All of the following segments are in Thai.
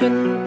ฉั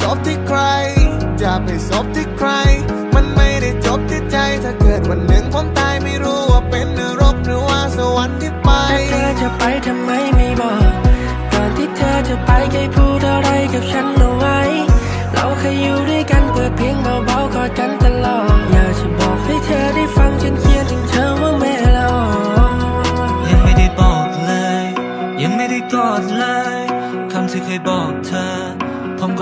นั้น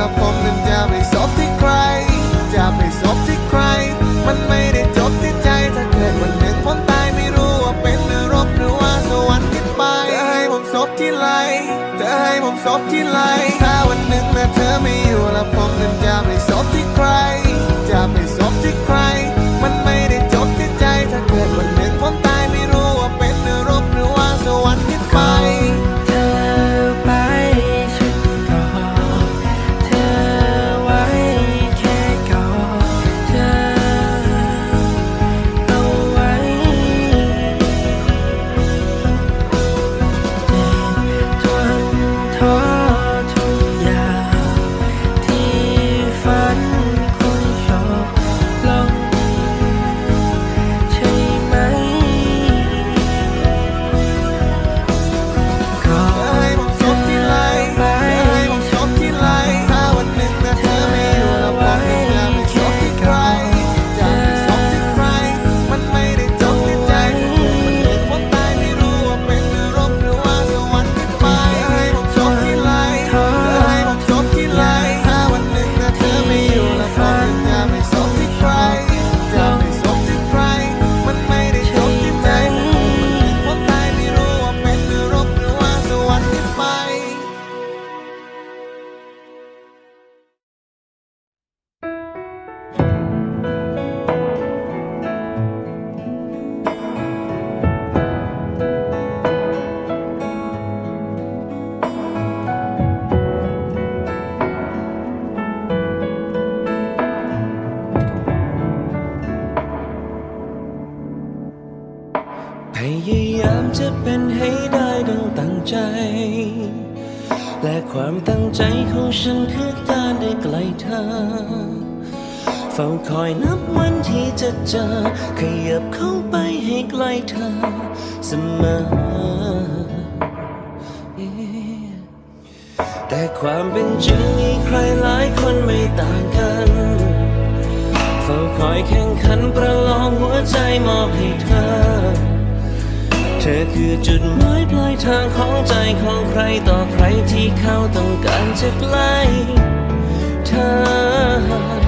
แล้วผมนั้นจะไปซบที่ใคร จะไปซบที่ใคร มันไม่ได้จบที่ใจถ้าเกิดวันหนึ่งผมตายไม่รู้ว่าเป็นนรกหรือว่าสวรรค์ที่ไปเธอให้ผมซบที่ไหลเธอให้ผมซบที่ไหลถ้าวันหนึ่งแม้เธอไม่อยู่แล้วผมนั้นจะไปซบที่ใคร จะไปซบที่ใคร มันไม่ได้จบที่ใจถ้าเกิดวันหนึ่งผมตายไม่รู้ว่าเป็นนรกหรือว่าสวรรค์ที่ไป เธอ เฝ้าคอยนับวันที่จะเจอ ขยับเข้าไปให้ใกล้เธอเสมอ แต่ความเป็นจริงมีใครหลายคนไม่ต่างกันเฝ้าคอยแข่งขันประลองหัวใจมอบให้เธอ เธอคือจุดหมายปลายทางของใจของใครต่อใครที่เขาต้องการจะใกล้ เธอ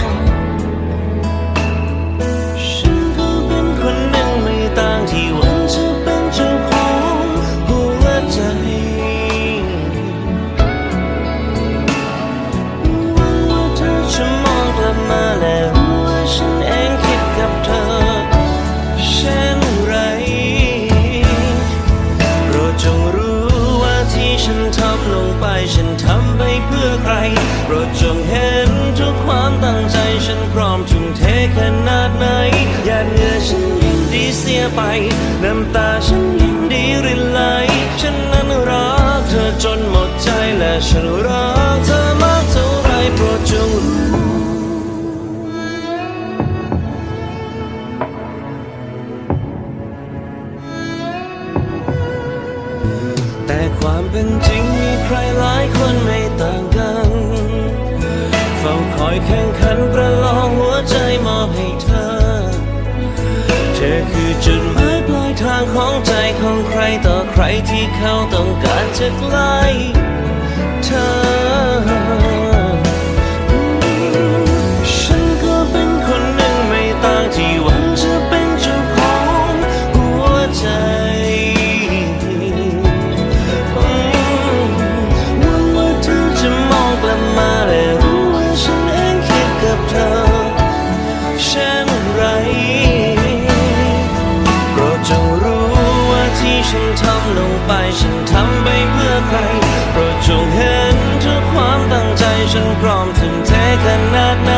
ไปน้ำตา ใจของใครต่อใครที่เขาต้องการจะใกล้เธอ ทำไปเพื่อใครโปรดจงเห็นทุกความตั้งใจฉันพร้อมถึงเทขนาดไหน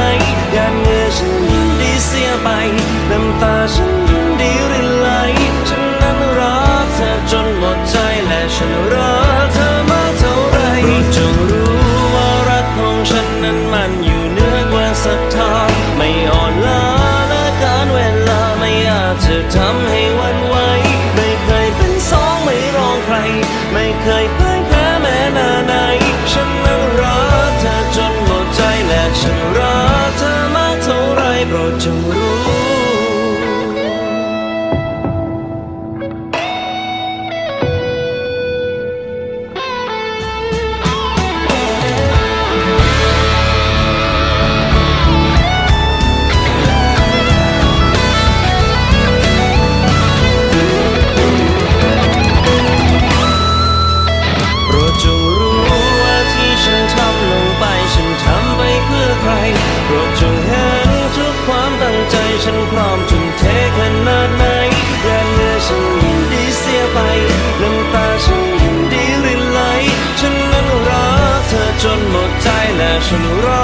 Silence and roar.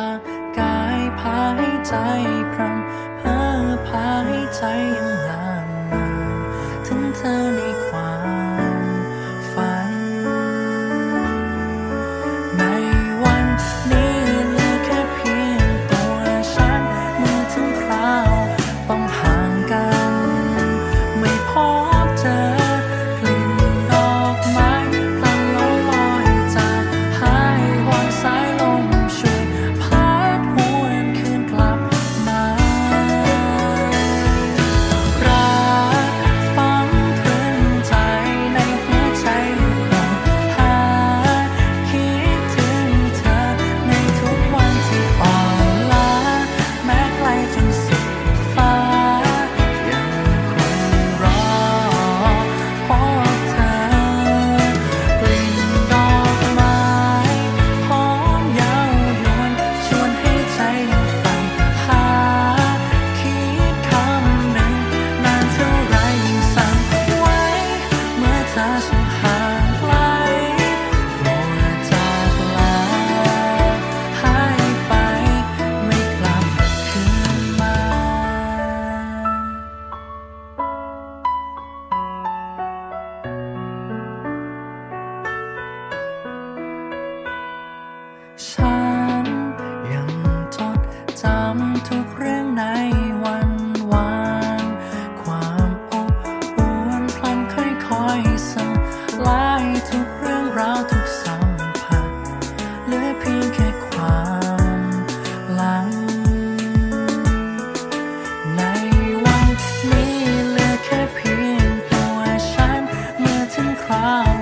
ากายพาให้ใจพรำเพ้อพาให้ใจยังลางมาถึงเธอในำทุกเรื่องในวันวาน ความอบอุ่นพลันค่อยคอยสลายทุกเรื่องราวทุกสัมผัสเหลือเพียงแค่ความหลัง ในวันนี้เหลือแค่เพียงตัวฉันเมื่อถึงคราว